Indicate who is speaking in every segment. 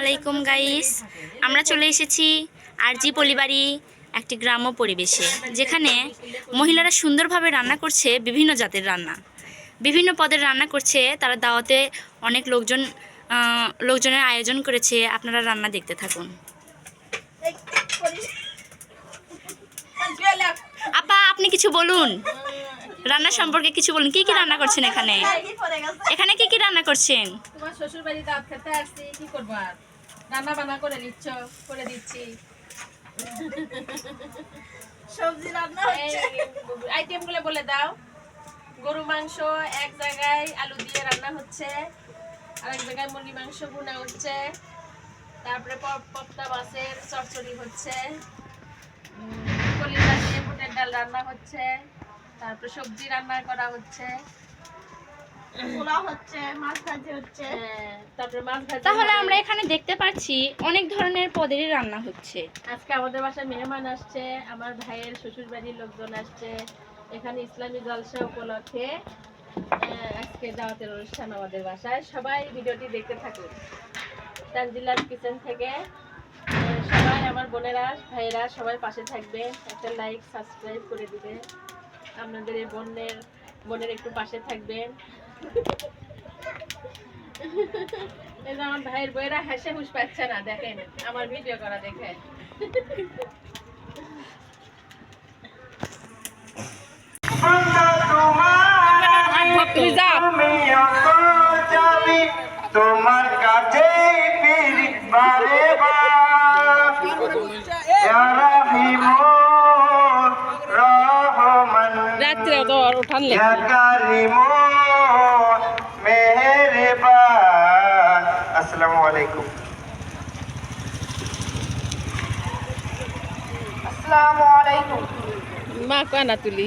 Speaker 1: আলাইকুম গাইস আমরা চলে এসেছি আরজি পলিবাড়ি একটি গ্রাম্য পরিবেশে, যেখানে মহিলারা সুন্দরভাবে রান্না করছে বিভিন্ন জাতের রান্না। বিভিন্ন পদের রান্না করছে, তারা দাওয়াতে অনেক লোকজন লোকজনের আয়োজন করেছে। আপনারা রান্না দেখতে থাকুন। আপা, আপনি কিছু বলুন। রান্না সম্পর্কে কিছু বলুন কি কি রান্না করছেন এখানে? এখানে কি কি রান্না করছেন?
Speaker 2: তোমার শ্বশুর বাড়ি দাওয়াত খেতে আসছি কি করব আর? রান্না বান্না করে দিচ্ছ করে দিচ্ছি।
Speaker 3: সবজি রান্না হচ্ছে।
Speaker 2: আইটেমগুলো বলে দাও। গরু মাংস এক জায়গায় আলু দিয়ে রান্না হচ্ছে। আর এক জায়গায় মুরগি মাংস ভুনা হচ্ছে। তারপরে প- পপটা মাছের চচ্চড়ি হচ্ছে। কলিজা দিয়ে বুটের ডাল রান্না হচ্ছে। তারপরে সবজি রান্না করা হচ্ছে।
Speaker 3: পোলাও হচ্ছে মাছ ভাজি হচ্ছে।
Speaker 2: হ্যাঁ, তারপরে মাছ ভাজা
Speaker 1: তাহলে আমরা এখানে দেখতে পাচ্ছি অনেক ধরনের পদেরই রান্না হচ্ছে।
Speaker 2: আজকে আমাদের বাসায় মেহমান আসছে আমার ভাইয়ের শ্বশুর বাড়ির লোকজন আসছে। এখানে ইসলামী জলসা উপলক্ষে আহ, আজকে দাওয়াতের অনুষ্ঠান আমাদের বাসায়। সবাই ভিডিওটি দেখতে থাকুন। তানজিলার কিচেন থেকে সবাই আমার বোনেরা ভাইয়েরা সবাই পাশে থাকবে একটা লাইক সাবস্ক্রাইব করে দিবে আপনাদের এই বোনের বোনের একটু পাশে থাকবেন। এই যে আমার ভাইয়ের বইয়েরা হাসে হুশ পাচ্ছে না দেখেন আমার ভিডিও করা দেখে। তুমি যাও।
Speaker 4: তোমার কাছে বারে বার
Speaker 2: রাত্রে তো উঠান
Speaker 4: আসসালামু আলাইকুম। আসসালামু আলাইকুম।
Speaker 2: মা কানা তুলি?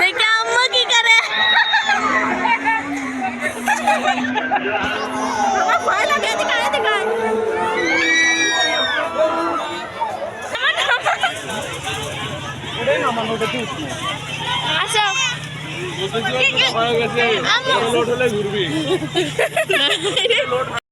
Speaker 1: দেখে আম্মু কি করে। আসো আম্মু